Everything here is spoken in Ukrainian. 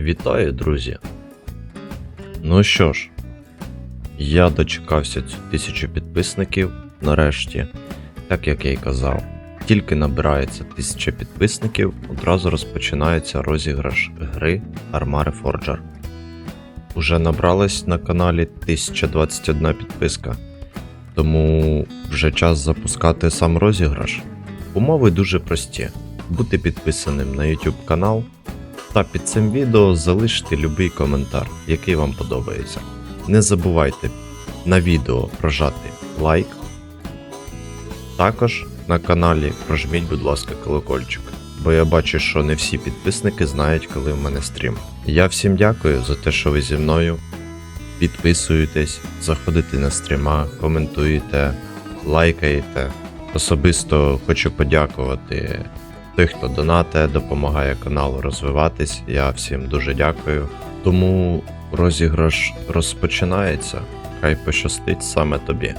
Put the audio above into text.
Вітаю, друзі! Ну що ж, я дочекався цю тисячу підписників нарешті, так як я й казав. Тільки набирається тисяча підписників, одразу розпочинається розіграш гри Armare Forger. Уже набралось на каналі 1021 підписка, тому вже час запускати сам розіграш. Умови дуже прості: бути підписаним на YouTube канал та під цим відео залиште будь-який коментар, який вам подобається. Не забувайте на відео прожати лайк. Також на каналі прожміть, будь ласка, колокольчик, бо я бачу, що не всі підписники знають, коли в мене стрім. Я всім дякую за те, що ви зі мною. Підписуєтесь, заходите на стріма, коментуєте, лайкаєте. Особисто хочу подякувати той, хто донате, допомагає каналу розвиватись. Я всім дуже дякую. Тому розіграш розпочинається. Хай пощастить саме тобі.